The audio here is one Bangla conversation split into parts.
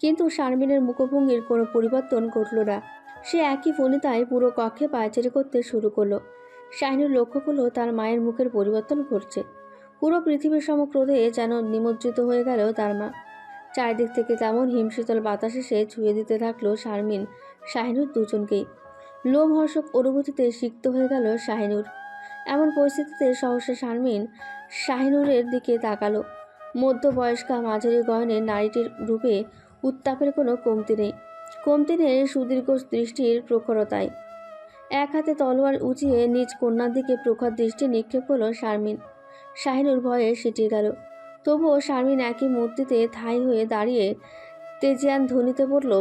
কিন্তু শারমিনের মুখভঙ্গির কোনো পরিবর্তন ঘটল না। সে একই ফণিতায় পুরো কক্ষে পায়চারি করতে শুরু করল। শাহিনুর লক্ষ্য করল তার মায়ের মুখের পরিবর্তন ঘটছে। পুরো পৃথিবীর সমক্রোধে যেন নিমজ্জিত হয়ে গেল তার মা। চারিদিক থেকে তেমন হিমশীতল বাতাস এসে ছুঁয়ে দিতে থাকল শারমিন, শাহিনুর দুজনকেই। লোমহর্ষক অনুভূতিতে সিক্ত হয়ে গেল শাহিনুর। এমন পরিস্থিতিতে সহসা শারমিন শাহিনুরের দিকে তাকালো। মধ্যবয়স্কা মাঝারি গয়নের নারীটির রূপে উত্তাপের কোনো কমতি নেই। কমতি নেই সুদীর্ঘ দৃষ্টির প্রখরতায়। এক হাতে তলোয়ার উঁচিয়ে নিজ কন্যার দিকে প্রখর দৃষ্টি নিক্ষেপ হলো শারমিন। শাহিনুর ভয়ে সিটিয়ে গেল। তবুও শারমিন একই মূর্তিতে ঠাই হয়ে দাঁড়িয়ে তেজিয়ান ধ্বনিতে বলল,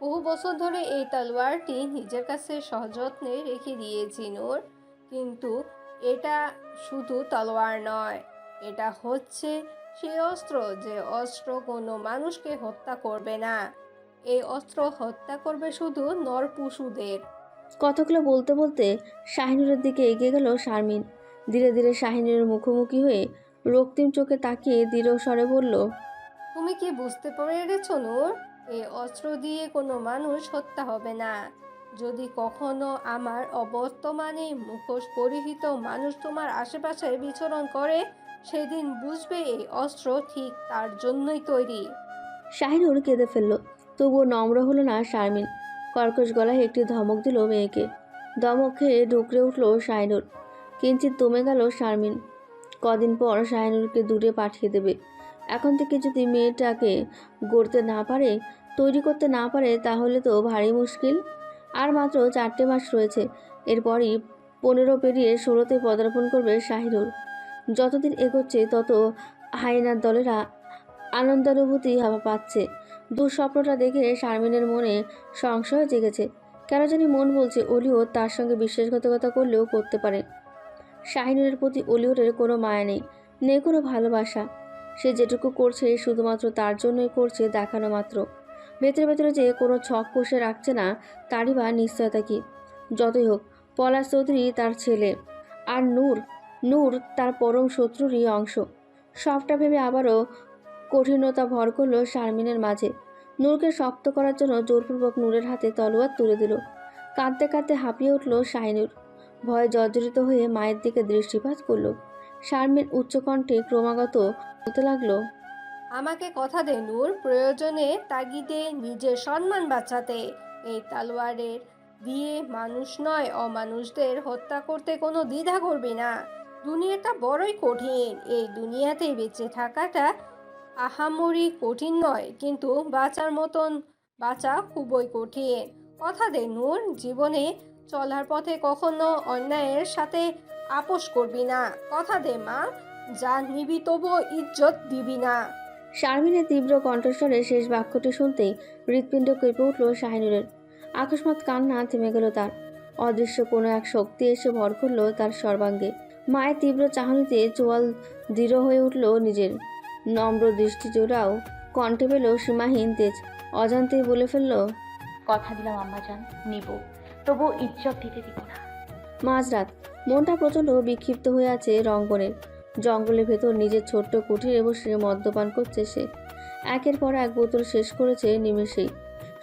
বহু বছর ধরে এই তলোয়ারটি নিজের কাছে সযত্নে রেখে দিয়েছি নূর। কিন্তু এটা শুধু তলোয়ার নয়, এটা হচ্ছে সেই অস্ত্র যে অস্ত্র কোনো মানুষকে হত্যা করবে না। এই অস্ত্র হত্যা করবে শুধু নরপশুদের। কথাগুলো বলতে বলতে শাহিনুরের দিকে এগিয়ে গেল শারমিন। ধীরে ধীরে শাহিনুরের মুখোমুখি হয়ে রক্তিম চোখে তাকিয়ে দৃঢ় স্বরে বলল তুমি কি বুঝতে পেরেছ নূর? এই অস্ত্র দিয়ে কোনো মানুষ হত্যা হবে না। যদি কখনো আমার অবর্তমানে মুখোশ পরিহিত মানুষ তোমার আশেপাশে বিচরণ করে সেদিন বুঝবে এই অস্ত্র ঠিক তার জন্যই তৈরি। শাহিনুর কেঁদে ফেলল। তবুও নম্র হলো না শারমিন। কর্কশ গলায় একটি ধমক দিল মেয়েকে। ধমক খেয়ে ডুকরে উঠল শাহিনুর। কিঞ্চিত দমে গেল শারমিন। কদিন পর শাহিনুরকে দূরে পাঠিয়ে দেবে। এখন থেকে যদি মেয়েটাকে গড়তে না পারে, তৈরি করতে না পারে, তাহলে তো ভারী মুশকিল। আর মাত্র চারটে মাস রয়েছে। এরপরই পনেরো পেরিয়ে ষোলোতে পদার্পণ করবে শাহিনুর। যতদিন এগোচ্ছে, তত হাইনার দলেরা আনন্দানুভূতি হাওয়া পাচ্ছে। দুঃস্বপ্নটা দেখে শারমিনের মনে সংশয় জেগেছে। কেন জানি মন বলছে অলিও তার সঙ্গে বিশ্বাসঘাতকতা করলেও করতে পারে। শাহিনুরের প্রতি অলিওরের কোনো মায়া নেই নেই কোনো ভালোবাসা। সে যেটুকু করছে, শুধুমাত্র তার জন্যই করছে, দেখানো মাত্র। ভেতরে ভেতরে যে কোনো ছক কষে রাখছে না, তারই বা নিশ্চয়তা কি? যতই হোক, পলাশ চৌধুরী তার ছেলে। আর নূর নূর তার পরম শত্রুরই অংশ। সবটা ভেবে আবারও কঠিনতা ভর করল শারমিনের মাঝে। নূরকে শক্ত করার জন্য জোরপূর্বক নূরের হাতে তলোয়ার তুলে দিল। কাঁদতে কাঁদতে হাঁপিয়ে উঠল শাহিনুর। ভয়ে জর্জরিত হয়ে মায়ের দিকে দৃষ্টিপাত করল। শারমিন উচ্চকণ্ঠে ক্রমাগত বলতে লাগল, আমাকে কথা দে নূর, প্রয়োজনে তাগিদে নিজের সম্মান বাঁচাতে। এই তালোয়ারের দিয়ে মানুষ নয়, অমানুষদের হত্যা করতে কোনো দ্বিধা করবি না। দুনিয়াটা বড়ই কঠিন। এই দুনিয়াতে বেঁচে থাকাটা আহামরি কঠিন নয়, কিন্তু বাঁচার মতন বাঁচা খুবই কঠিন। কথা দে নূর, জীবনে চলার পথে কখনো অন্যায়ের সাথে আপোষ করবি না। কথা দে মা, যা নিবি তবুও ইজ্জত দিবি না। শারমিনের তীব্র কণ্ঠস্বরে শেষ বাক্যটি শুনতেই হৃৎপিণ্ড কেঁপে উঠল শাহিনুরের। আকস্মাৎ কান্না থেমে গেল তার। অদৃশ্য কোনো এক শক্তি এসে ভর করল তার সর্বাঙ্গে। মায়ের তীব্র চাহনিতে চোয়াল দৃঢ় হয়ে উঠল নিজের। নম্র দৃষ্টি জোড়াও কণ্ঠে পেল সীমাহীন তেজ। অজান্তেই বলে ফেলল কথা দিলাম আম্মাজান নিব। তবু ইজ্জত দিতে দিব না। মাঝরাত মনটা প্রচণ্ড বিক্ষিপ্ত হয়ে আছে রঙ্গনের জঙ্গলের ভেতর নিজের ছোট্ট কুঠিরে বসে মদ্যপান করছে সে। একের পর এক বোতল শেষ করেছে নিমেষেই।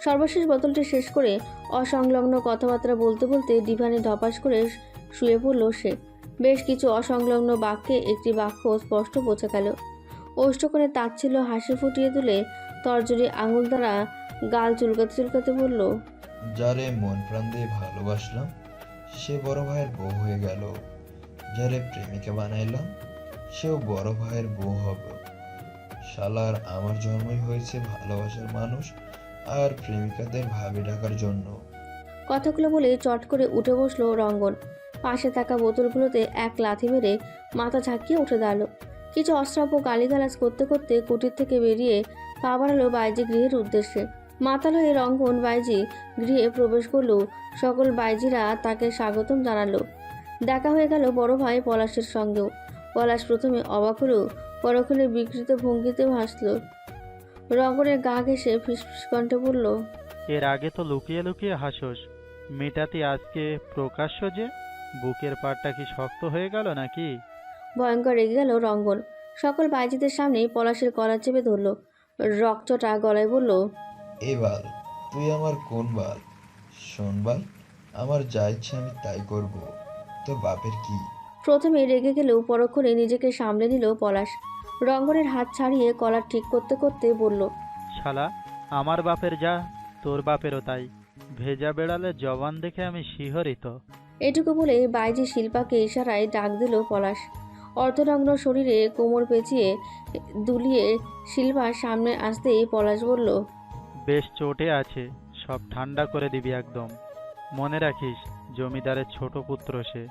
সর্বশেষ বোতলটি শেষ করে অসংলগ্ন কথাবার্তা বলতে বলতে ডিভানে ধপাস করে শুয়ে পড়ল সে। বেশ কিছু অসংলগ্ন বাক্যে একটি বাক্য স্পষ্ট বোঝা গেল। ওষ্ঠকোণে তাচ্ছিল হাসি ফুটিয়ে তুলে তর্জরি আঙুল দ্বারা গাল চুলকাতে চুলকাতে বলল যারে মন প্রাণ দিয়ে ভালোবাসলাম সে বড় ভাইয়ের বউ হয়ে গেল। যারে প্রেমিকা বানাইলাম সেও বড় ভাইয়ের বউ হবে। শালার আমার জন্মই হয়েছে ভালোবাসার মানুষ আর প্রেমিকাদের ভাবি ডাকার জন্য। কথাগুলো বলে চট করে উঠে বসল রঙ্গন। পাশে থাকা বোতলগুলোতে এক লাথি মেরে মাথা ঝাঁকিয়ে উঠে দাঁড়াল। কিছু অশ্রাব্য গালিগালাজ করতে করতে কুটির থেকে বেরিয়ে পা বাড়ালো বাইরে গৃহের উদ্দেশ্যে। মাতাল হয়ে রঙ্গন বাইজি গৃহে প্রবেশ করল। সকল বাইজিরা তাকে স্বাগতম জানালো। দেখা হয়ে গেল বড় ভাই পলাশের সঙ্গেও। পলাশ প্রথমে অবাক হলো, পরক্ষণে বিকৃত ভঙ্গিতেও হাসলো। রঙ্গনের গা ঘেসে ফিসফিস কণ্ঠে বলল, এর আগে তো লুকিয়ে লুকিয়ে হাসোস। মেটাতে আজকে প্রকাশ্য যে বুকের পাড়টা কি শক্ত হয়ে গেল নাকি? ভয়ঙ্কর রেগে গেল রঙ্গন। সকল বাইজিদের সামনেই পলাশের গলা চেপে ধরল। রক্তটা গলায় বলল এ বাল তুই আমার কোন বাল? শোন বাল আমার যা ইচ্ছে আমি তাই করব। তোর বাপের কি? প্রথমে রেগে গেলেও পরক্ষণে নিজেকে সামলে নিল পলাশ। রঙ্গনের হাত ছাড়িয়ে কলার ঠিক করতে করতে বলল শালা আমার বাপের যা তোর বাপেরও তাই। ভেজা বেড়ালে জবান দেখে আমি শিহরিত। এটুকু বলে বাইজি শিল্পাকে ইশারায় ডাক দিল পলাশ। অর্ধনগ্ন শরীরে কোমর পেঁচিয়ে দুলিয়ে শিল্পার সামনে আসতেই পলাশ বলল বেশ চোটে আছে সব ঠান্ডা করে দিবি একদম। মনে রাখিস জমিদারের ছোট পুত্র সে।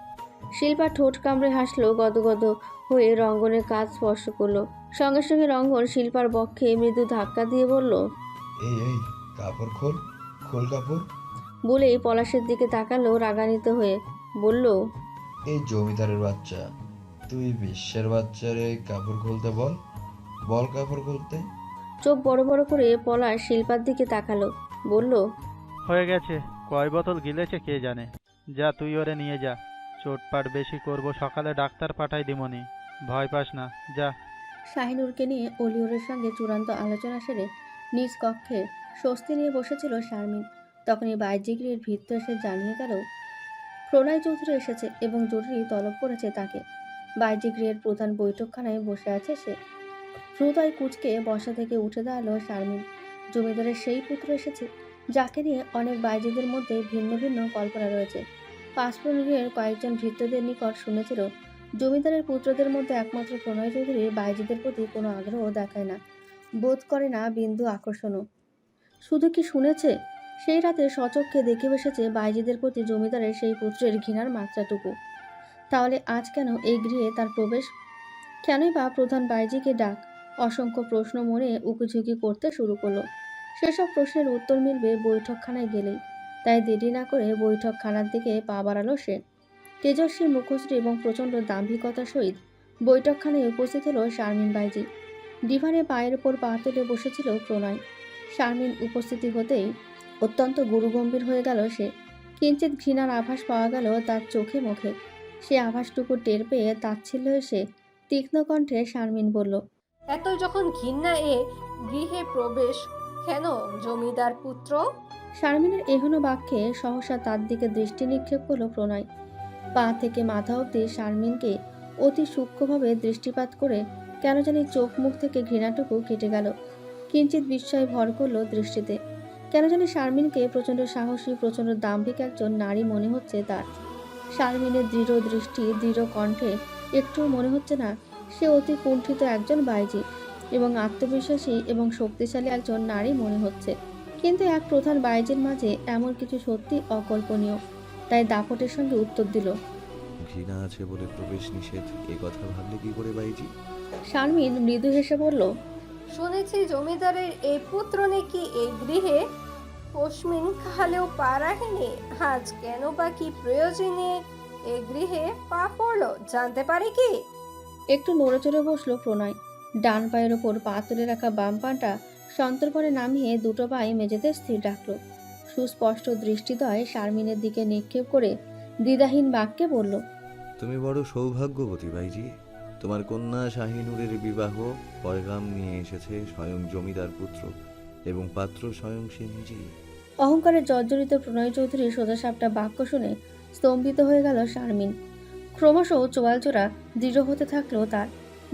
শিল্পা ঠোঁট কামড়ে হাসলো গদগদ হয়ে রঙ্গনের কাজ স্পর্শ করল। সঙ্গে সঙ্গে রঙ্গন শিল্পার বক্ষে মৃদু ধাক্কা দিয়ে বলল এই এই কাপড় খোল খোল কাপড়। বলেই পলাশের দিকে তাকালো রাগান্বিত হয়ে। বলল এই জমিদারের বাচ্চা তুই বিশ্বের বাচ্চারে কাপড় খুলতে বল। বল কাপড় খুলতে। চোখ বড় বড় করে পলাশ শিল্পার দিকে তাকালো। বলল হয়ে গেছে কয় বোতল গিলেছে কে জানে। যা তুই ওরে নিয়ে যা চোটপাট বেশি করব সকালে ডাক্তার পাঠাই দিমনি। ভয় পাস না যা। শাহিনুরকে নিয়ে অলিওরের সঙ্গে চূড়ান্ত আলোচনা সেরে নিজ কক্ষে স্বস্তি নিয়ে বসেছিল শারমিন। তখনই বাইজিগিরির ভিত্ত এসে জানিয়ে গেল, প্রণয় চৌধুরী এসেছে এবং জরুরি তলব করেছে তাকে। বাইজিগৃহের প্রধান বৈঠকখানায় বসে আছে সে। হৃদয় কুচকে বসা থেকে উঠে দাঁড়াল শারমিন। জমিদারের সেই পুত্র এসেছে, যাকে নিয়ে অনেক বাইজিদের মধ্যে ভিন্ন ভিন্ন কল্পনা রয়েছে। পাঁচপ্রণীর কয়েকজন ভৃত্যদের নিকট শুনেছিল, জমিদারের পুত্রদের মধ্যে একমাত্র প্রণয় চৌধুরী বাইজিদের প্রতি কোনো আগ্রহ দেখায় না, বোধ করে না বিন্দু আকর্ষণও। শুধু কি শুনেছে? সেই রাতে সচক্ষে দেখে বসেছে বাইজিদের প্রতি জমিদারের সেই পুত্রের ঘৃণার মাত্রাটুকু। তাহলে আজ কেন এই গৃহে তার প্রবেশ? কেনই বা প্রধান বাইজিকে ডাক? অসংখ্য প্রশ্ন মনে উকিঝুঁকি করতে শুরু করল। সেসব প্রশ্নের উত্তর মিলবে বৈঠকখানায় গেলেই। তাই দেরি না করে বৈঠকখানার দিকে পা বাড়ালো সে। তেজস্বী মুখশ্রী এবং প্রচণ্ড দাম্ভিকতার সহিত বৈঠকখানায় উপস্থিত হলো শারমিন বাইজি। ডিভানে পায়ের ওপর পা তুলে বসেছিল প্রণয়। শারমিন উপস্থিতি হতেই অত্যন্ত গুরুগম্ভীর হয়ে গেল সে। কিঞ্চিত ঘৃণার আভাস পাওয়া গেল তার চোখে মুখে। সে আভাসটুকু টের পেয়ে তাচ্ছিল্য এসে তীক্ষ্ণ কণ্ঠে শারমিন বলল এত যখন ঘৃণা এ গৃহে প্রবেশ কেন জমিদার পুত্র? শারমিনের এহনো বাক্যে সহসা তার দিকে দৃষ্টি নিক্ষেপ করল প্রণয়। পা থেকে মাথা অবধি শারমিনকে অতি সূক্ষ্মভাবে দৃষ্টিপাত করে কেন জানি চোখ মুখ থেকে ঘৃণাটুকু কেটে গেল। কিঞ্চিত বিস্ময় ভর করল দৃষ্টিতে। কেন জানি শারমিনকে প্রচণ্ড সাহসী প্রচণ্ড দাম্ভিক একজন নারী মনে হচ্ছে তার। শারমিনের দৃঢ় দৃষ্টি দৃঢ় কণ্ঠে একটুও মনে হচ্ছে না সে অতি কুণ্ঠিত একজন বাইজি এবং আত্মবিশ্বাসী এবং শক্তিশালী একজন নারী মনে হচ্ছে। কিন্তু এক প্রধান বাইজের মাঝে এমন কিছু সত্যি অকল্পনীয় তাই দাপটের সঙ্গে উত্তর দিল। ঘৃণা আছে বলে প্রবেশ নিষেধ এ কথা ভাবলে কি করে বাইজি? শারমিন মৃদু হেসে বলল শুনেছি জমিদারের এই পুত্র নাকি এই গৃহে পশ্মিন খালেও পা রাখেনি। আজ কেন বা কি প্রয়োজনে এই গৃহে পা পড়ল জানতে পারি কি? একটু নড়ে চড়ে বসল প্রণয়। ডান পায়ের ওপর পা তুলে রাখা বাম পাটা সন্তর্পণে নামিয়ে দুটো পায়ে মেঝেতে স্থির রাখল। সুস্পষ্ট দৃষ্টিদয় শারমিনের দিকে নিক্ষেপ করে দ্বিধাহীন বাক্যে বলল তুমি বড় সৌভাগ্যবতী বাইজি তোমার কন্যা শাহিনুরের বিবাহ পয়গাম নিয়ে এসেছে স্বয়ং জমিদার পুত্র এবং পাত্র স্বয়ং সে নিজেই। অহংকারে জর্জরিত প্রণয় চৌধুরীর সোজাসাপটা বাক্য শুনে স্তম্ভিত হয়ে গেল শারমিন। ক্রমশ চোয়ালচোরা দৃঢ় হতে থাকল তার।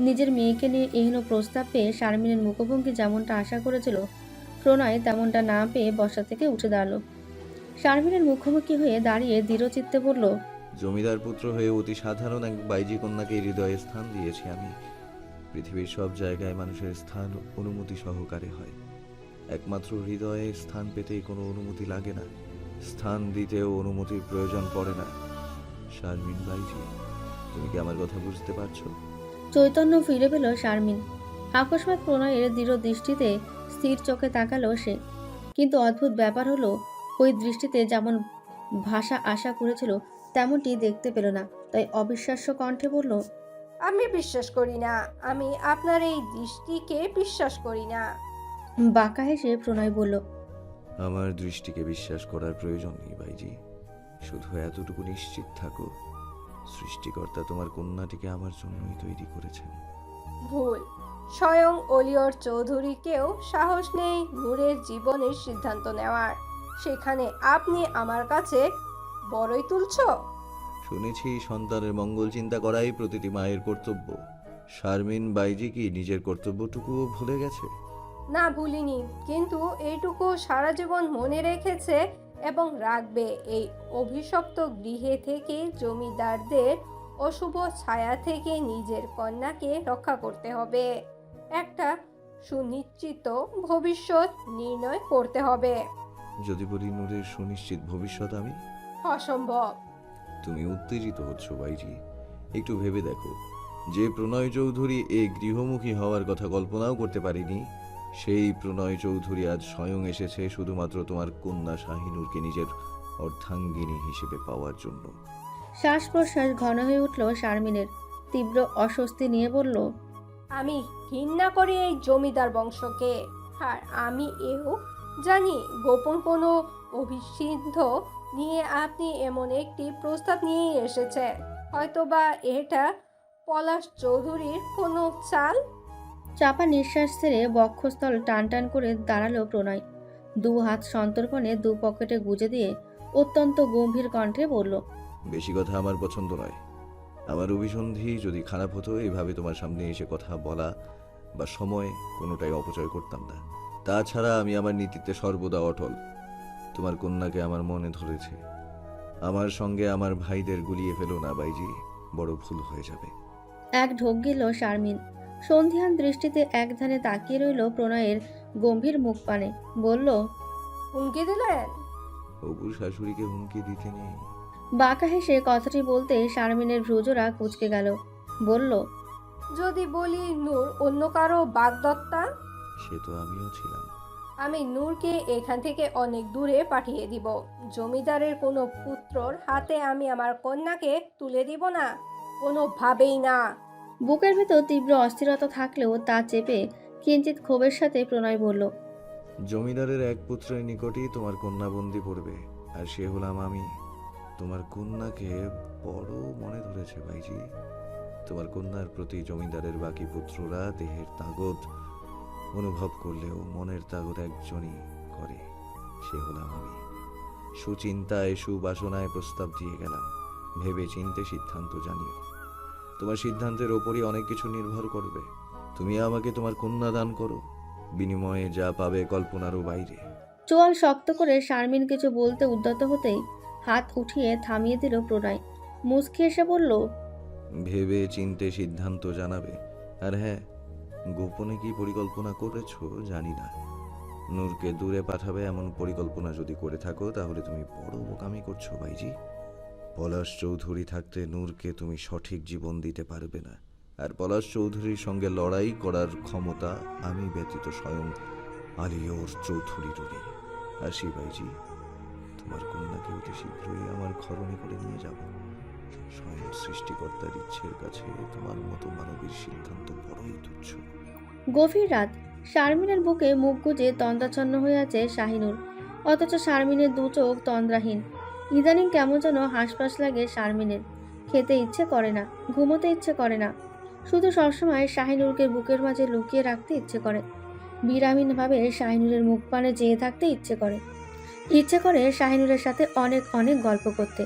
নিজের মেয়েকে নিয়ে এহেন প্রস্তাব পেয়ে শারমিনের মুখভঙ্গি যেমনটা আশা করেছিল, প্রণয় তেমনটা না পেয়ে বসা থেকে উঠে দাঁড়াল। শারমিনের মুখোমুখি হয়ে দাঁড়িয়ে দৃঢ়চিত্তে বলল জমিদার পুত্র হয়ে অতি সাধারণ এক বাইজি কন্যাকে হৃদয়ে স্থান দিয়েছি আমি। পৃথিবীর সব জায়গায় মানুষের স্থান অনুমতি সহকারে হয়। একমাত্র হৃদয়ে স্থান পেতেই কোনো অনুমতি লাগে না। স্থান দিতেও অনুমতির প্রয়োজন পড়ে না। শারমিন বাইজি, তুমি কি আমার কথা বুঝতে পারছ? চৈতন্য ফিরে পেল শারমিন। আকস্মাৎ প্রণয়ের দৃঢ় দৃষ্টিতে স্থির চোখে তাকালো সে। কিন্তু অদ্ভুত ব্যাপার হলো, ওই দৃষ্টিতে যেমন ভাষা আশা করেছিল তেমনটি দেখতে পেল না। তাই অবিশ্বাস্য কণ্ঠে বলল আমি বিশ্বাস করি না। আমি আপনার এই দৃষ্টিকে বিশ্বাস করি না। বাঁকা হেসে প্রণয় বলল আমার দৃষ্টিকে বিশ্বাস করার প্রয়োজন নেই ভাইজি। শুধু এতটুকু নিশ্চিত থাকো সৃষ্টিকর্তা তোমার কন্যাটিকে আমার জন্যই তৈরি করেছেন। ভুল। স্বয়ং অলিয়র চৌধুরীকেও সাহস নেই নূরের জীবনের সিদ্ধান্ত নেওয়ার। সেখানে আপনি আমার কাছে বড়ই তুলছ? শুনেছি সন্তানের মঙ্গল চিন্তা করাই প্রতিটি মায়ের কর্তব্য। শারমিন বাইজি কি নিজের কর্তব্যটুকুও ভুলে গেছে? না ভুলিনি। কিন্তু এইটুকু সারা জীবন মনে রেখেছে এবং রাখবে এই অভিশপ্ত গৃহে থেকে জমিদারদের অশুভ ছায়া থেকে নিজের কন্যাকে রক্ষা করতে হবে। একটা সুনিশ্চিত ভবিষ্যৎ নির্ণয় করতে হবে। যদি বলি নূরের সুনিশ্চিত ভবিষ্যৎ আমি? অসম্ভব। তুমি উত্তেজিত হচ্ছ বাইজি একটু ভেবে দেখো। যে প্রণয় চৌধুরী এই গৃহমুখী হওয়ার কথা কল্পনাও করতে পারিনি সেই প্রণয় চৌধুরী আজ স্বয়ং এসেছে শুধুমাত্র তোমার কন্যা শাহিনুরকে নিজের অর্ধাঙ্গিনী হিসেবে পাওয়ার জন্য। শ্বাস প্রশ্বাস ঘন হয়ে উঠল শারমিনের। তীব্র অস্বস্তি নিয়ে বলল আমি ঘৃণা করি এই জমিদার বংশকে আর আমি এও জানি গোপন কোনো অভিসিদ্ধ নিয়ে আপনি এমন একটি প্রস্তাব নিয়েই এসেছেন হয়তোবা এটা পলাশ চৌধুরীর কোনো চাল? চাপা নিঃশ্বাস ছেড়ে বক্ষস্থল টান টান করে দাঁড়াল প্রণয়। দু হাত সন্তর্পণে দু পকেটে গুজে দিয়ে অত্যন্ত গম্ভীর কণ্ঠে বলল বেশি কথা আমার পছন্দ নয়। আমার অভিসন্ধি যদি খারাপ হতো এইভাবে তোমার সামনে এসে কথা বলা বা সময় কোনোটাই অপচয় করতাম না। তাছাড়া আমি আমার নীতিতে সর্বদা অটল। তোমার কন্যাকে আমার মনে ধরেছে। আমার সঙ্গে আমার ভাইদের গুলিয়ে ফেলো না বাইজি। বড় ভুল হয়ে যাবে। এক ঢোক গেল শারমিন। সন্ধিয়ান দৃষ্টিতে এক ধানে তাকিয়ে রইল প্রণয়ের গম্ভীর মুখ পানে। বলল হুমকি দিলেন? অবু শাশুড়িকে হুমকি দিতে নেই। বাঁকা হেসে কথাটি বলতে শারমিনের ভ্রুজোড়া কুচকে গেল। বলল যদি বলি নূর অন্য কারও বাগদত্তা? সে তো আমিও ছিলাম। আমি নূরকে এখান থেকে অনেক দূরে পাঠিয়ে দিব। জমিদারের কোনো পুত্রর হাতে আমি আমার কন্যাকে তুলে দিব না। কোনোভাবেই না। বুকের ভেতর তীব্র অস্থিরতা থাকলেও তা চেপে কিঞ্চিত ক্ষোভের সাথে প্রণয় বলল জমিদারের এক পুত্রের নিকটই তোমার কন্যা বন্দি পড়বে আর সে হলাম আমি। তোমার কন্যাকে বড় মনে ধরেছে ভাইজি। তোমার কন্যার প্রতি জমিদারের বাকি পুত্ররা দেহের তাগত অনুভব করলেও মনের তাগত একজনই করে সে হলাম আমি। সুচিন্তায় সুবাসনায় প্রস্তাব দিয়ে গেলাম ভেবে চিনতে সিদ্ধান্ত জানিও। তোমার সিদ্ধান্তের ওপরই অনেক কিছু নির্ভর করবে। তুমি আমাকে তোমার কন্যা দান করো বিনিময়ে যা পাবে কল্পনারও বাইরে। চোয়াল শক্ত করে শারমিন কিছু বলতে উদ্যত হতেই হাত উঠিয়ে থামিয়ে দিল প্রণয়। মুচকি এসে বলল ভেবে চিনতে সিদ্ধান্ত জানাবে। আর হ্যাঁ গোপনে কি পরিকল্পনা করেছ? জানি না। নূরকে দূরে পাঠাবে এমন পরিকল্পনা যদি করে থাকো, তাহলে তুমি বড় বোকামি করছ, ভাইজি। পলাশ চৌধুরী থাকতে নূরকে তুমি সঠিক জীবন দিতে পারবে না। আর পলাশ চৌধুরীর সঙ্গে লড়াই করার ক্ষমতা আমি ব্যতীত স্বয়ং আলিওর চৌধুরীরও নেই আসি, ভাইজি। তোমার কন্যাকে অতি শীঘ্রই আমার ঘরণে করে নিয়ে যাব। সৃষ্টিকর্তার ইচ্ছের কাছে তোমার মতো মানবীর সিদ্ধান্ত বড়ই তুচ্ছ। গভীর রাত, শারমিনের বুকে মুখ গুজে তন্দ্রাচ্ছন্ন হয়ে আছে শাহিনুর। অথচ শারমিনের দু চোখ তন্দ্রাহীন। ইদানিং কেমন যেন হাঁসফাঁস লাগে শারমিনের। খেতে ইচ্ছে করে না, ঘুমোতে ইচ্ছে করে না। শুধু সবসময় শাহিনুরকে বুকের মাঝে লুকিয়ে রাখতে ইচ্ছে করে। বিরামীনভাবে শাহিনুরের মুখ পানে চেয়ে থাকতে ইচ্ছে করে। ইচ্ছে করে শাহিনুরের সাথে অনেক অনেক গল্প করতে।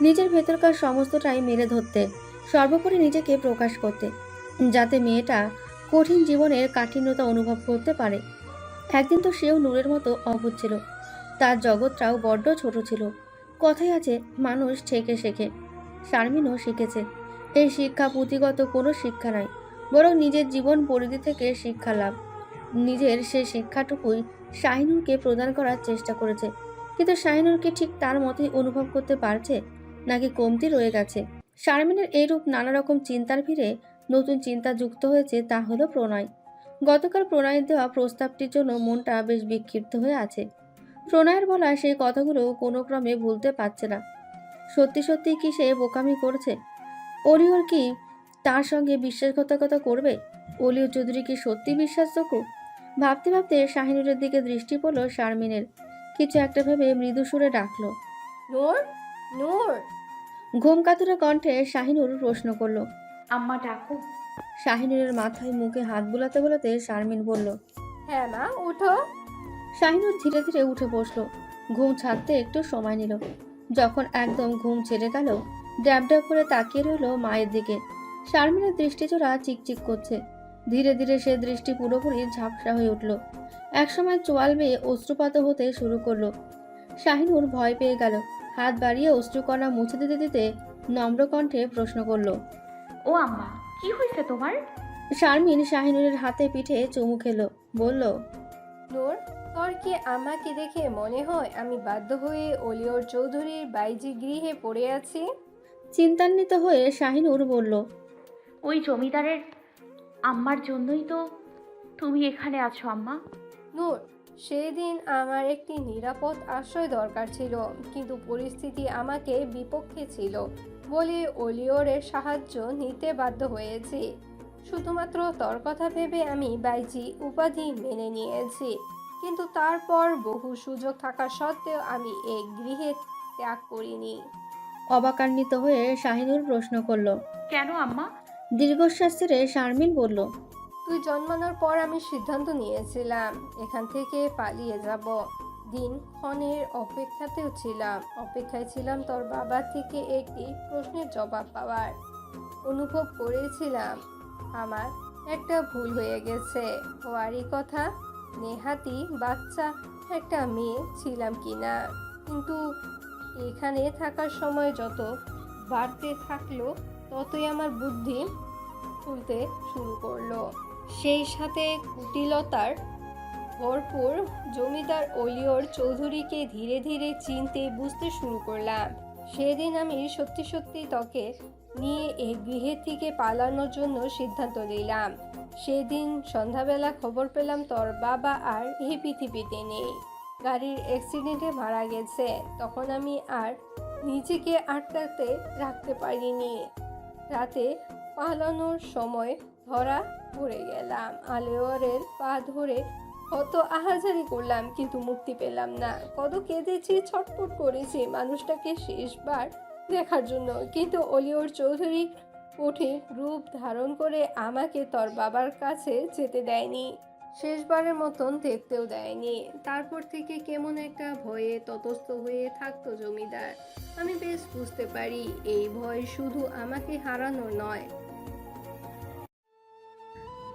নিজের ভেতরকার সমস্তটাই মেরে ধরতে, সর্বোপরি নিজেকে প্রকাশ করতে, যাতে মেয়েটা কঠিন জীবনের কাঠিন্যতা অনুভব করতে পারে। একদিন তো সেও নূরের মতো অবুধ ছিল। তার জগৎটাও বড্ড ছোট ছিল। কথাই আছে, মানুষ ঠেকে শেখে। শারমিনও শিখেছে। এই শিক্ষা পুঁথিগত কোনো শিক্ষা নয় বরং নিজের জীবন পরিধি থেকে শিক্ষা লাভ। নিজের সেই শিক্ষাটুকুই শাহিনুরকে প্রদান করার চেষ্টা করেছে। কিন্তু শাহিনুরকে ঠিক তার মতোই অনুভব করতে পারছে? নাকি কমতি রয়ে গেছে। শারমিনের এইরূপ নানা রকম চিন্তার ভিড়ে নতুন চিন্তা যুক্ত হয়েছে তা হলো প্রণয়। গতকাল প্রণয়ের দেওয়া প্রস্তাবটির জন্য মনটা বেশ বিক্ষিপ্ত হয়ে আছে। প্রণয়ের বলা সেই কথাগুলো কোনো ক্রমে ভুলতে পারছে না। সত্যি সত্যি কি সে বোকামি করছে? অলিওর কি তার সঙ্গে বিশ্বাসঘাতকতা করবে? অলিও চৌধুরী কি সত্যি বিশ্বাসযোগ্য? ভাবতে ভাবতে শাহিনুরের দিকে দৃষ্টি পড়ল শারমিনের। কিছু একটা ভেবে মৃদু সুরে ডাকলো। নূর নূর। ঘুম কাতুরে কণ্ঠে শাহিনুর প্রশ্ন করল আম্মা ডাকো। শাহিনুরের মাথায় মুখে হাত বুলাতে বুলাতে শারমিন বলল হ্যাঁ মা উঠো। শাহিনুর ধীরে ধীরে উঠে বসল ঘুম ছাড়তে একটু সময় নিল। যখন একদম ঘুম ছেড়ে গেল ড্যাব ড্যাব করে তাকিয়ে রইল মায়ের দিকে। শারমিনের দৃষ্টিচোরা চিকচিক করছে। ধীরে ধীরে সে দৃষ্টি পুরোপুরি ঝাপসা হয়ে উঠল। একসময় চোয়াল বেয়ে অশ্রুপাত হতে শুরু করল। শাহিনুর ভয় পেয়ে গেল। হাত বাড়িয়ে অশ্রুকণা মুছে দিতে দিতে নম্র কণ্ঠে প্রশ্ন করল ও আম্মা কি হয়েছে তোমার? শারমিন শাহিনুরের হাতে পিঠে চুমু খেলো বলল নূর তোর কি আমাকে দেখে মনে হয় আমি বাধ্য হয়ে অলিয়র চৌধুরীর বাইজি গৃহে পড়ে আছি? চিন্তান্বিত হয়ে শাহিনুর বলল ওই জমিদারের আম্মার জন্যই তো তুমি এখানে আছো আম্মা। নূর সেদিন আমার একটি নিরাপদ আশ্রয় দরকার ছিল কিন্তু পরিস্থিতি আমাকে বিপক্ষে ছিল। বলে অলিওরের সাহায্য নিতে বাধ্য হয়েছি। শুধুমাত্র তোর কথা ভেবে আমি বাইজি উপাধি মেনে নিয়েছি। কিন্তু তারপর বহু সুযোগ থাকা সত্ত্বেও আমি এই গৃহে ত্যাগ করিনি। অবাকান্বিত হয়ে শাহিনুর প্রশ্ন করল কেন আম্মা? দীর্ঘশ্বাস ছেড়ে শারমিন বলল তুই জন্মানোর পর আমি সিদ্ধান্ত নিয়েছিলাম, এখান থেকে পালিয়ে যাব। দিন ক্ষণের অপেক্ষাতেও ছিলাম, অপেক্ষায় ছিলাম তোর বাবা থেকে একটি প্রশ্নের জবাব পাওয়ার। অনুভব করেছিলাম, আমার একটা ভুল হয়ে গেছে। ওয়ারি কথা, নেহাতি বাচ্চা একটা মেয়ে ছিলাম কি না কিন্তু এখানে থাকার সময় যত বাড়তে থাকল, ততই আমার বুদ্ধি খুলতে শুরু করল। সেই সাথে কুটিলতার ভরপুর জমিদার অলিয়র চৌধুরীকে ধীরে ধীরে চিনতে বুঝতে শুরু করলাম। সেদিন আমি সত্যি সত্যি তোকে নিয়ে এই গৃহে থেকে পালানোর জন্য সিদ্ধান্ত নিলাম। সেদিন সন্ধ্যাবেলা খবর পেলাম তোর বাবা আর এই পৃথিবীতে নেই। গাড়ির অ্যাক্সিডেন্টে মারা গেছে। তখন আমি আর নিজেকে আটকাতে রাখতে পারিনি। রাতে পালানোর সময় ধরা পড়ে গেলাম। আলেওয়ারের পা ধরে কত আহাজারি করলাম, কিন্তু মুক্তি পেলাম না। কত কেঁদেছি, ছটফট করেছি, মানুষটাকে শেষবার দেখার জন্য। কিন্তু অলিওর চৌধুরী উঠে রূপ ধারণ করে আমাকে তোর বাবার কাছে যেতে দেয়নি, শেষবারের মতন দেখতেও দেয়নি। তারপর থেকে কেমন একটা ভয়ে ততস্থ হয়ে থাকতো জমিদার। আমি বেশ বুঝতে পারি, এই ভয় শুধু আমাকে হারানোর নয়